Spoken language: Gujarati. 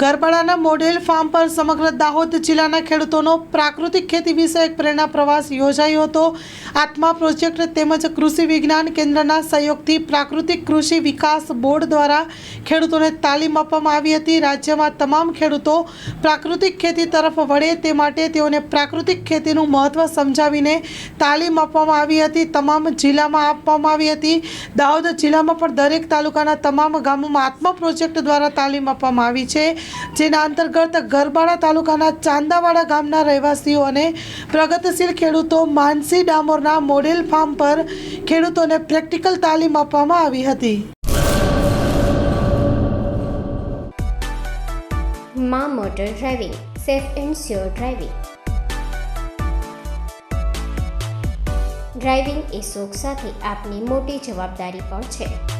ગરબાડાના મોડેલ ફાર્મ પર સમગ્ર દાહોદ જિલ્લાના ખેડૂતોનો પ્રાકૃતિક ખેતી વિશે એક પ્રેરણા પ્રવાસ યોજાયો હતો. આત્મા પ્રોજેક્ટ તેમજ કૃષિ વિજ્ઞાન કેન્દ્રના સહયોગથી પ્રાકૃતિક કૃષિ વિકાસ બોર્ડ દ્વારા ખેડૂતોને તાલીમ આપવામાં આવી હતી. રાજ્યમાં તમામ ખેડૂતો પ્રાકૃતિક ખેતી તરફ વળે તે માટે તેઓને પ્રાકૃતિક ખેતીનું મહત્ત્વ સમજાવીને તાલીમ આપવામાં આવી હતી. તમામ જિલ્લામાં આપવામાં આવી હતી. દાહોદ જિલ્લામાં પણ દરેક તાલુકાના તમામ ગામોમાં આત્મા પ્રોજેક્ટ દ્વારા તાલીમ આપવામાં આવી છે. જેના અંતર્ગત ગરબાડા તાલુકાના ચાંદાવાડા ગામના રહેવાસીઓ અને પ્રગતિશીલ ખેડૂતો માનસી ડામોરના મોડેલ ફાર્મ પર ખેડૂતોને પ્રેક્ટિકલ તાલીમ આપવામાં આવી હતી. મા motor driving, safe and sure driving. Driving એ શોખ સાથે આપની મોટી જવાબદારી પણ છે.